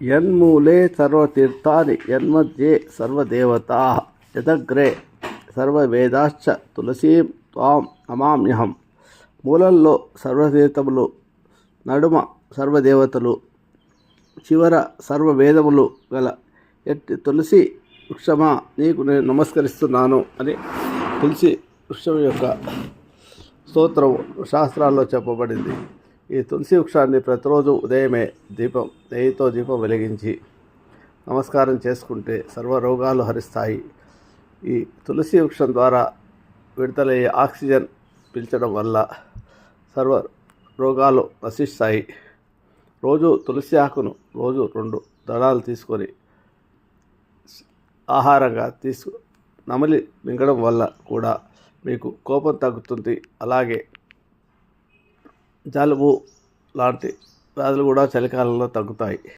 యన్మూలే సర్వతీర్థాని యన్మధ్యే సర్వదేవతా యదగ్రే సర్వవేదాశ్చ తులసీం త్వాం నమామ్యహం మూలంలో సర్వతీర్థములు నడుమ సర్వదేవతలు చివర సర్వవేదములు గల ఎట్టి తులసి వృక్షమా నీకు నేను నమస్కరిస్తున్నాను అని తులసి వృక్షం యొక్క స్తోత్రము శాస్త్రాల్లో చెప్పబడింది. ఈ తులసి వృక్షాన్ని ప్రతిరోజు ఉదయమే దీపం నెయ్యితో దీపం వెలిగించి నమస్కారం చేసుకుంటే సర్వ రోగాలు హరిస్తాయి. ఈ తులసి వృక్షం ద్వారా విడుదలయ్యే ఆక్సిజన్ పీల్చడం వల్ల సర్వ రోగాలు నశిస్తాయి. రోజు తులసి ఆకును రోజు రెండు దళాలు తీసుకొని ఆహారంగా తీసుకు నమలి మింగడం వల్ల కూడా మీకు కోపం తగ్గుతుంది. అలాగే జలుబు లాంటి వ్యాధులు కూడా చలికాలంలో తగ్గుతాయి.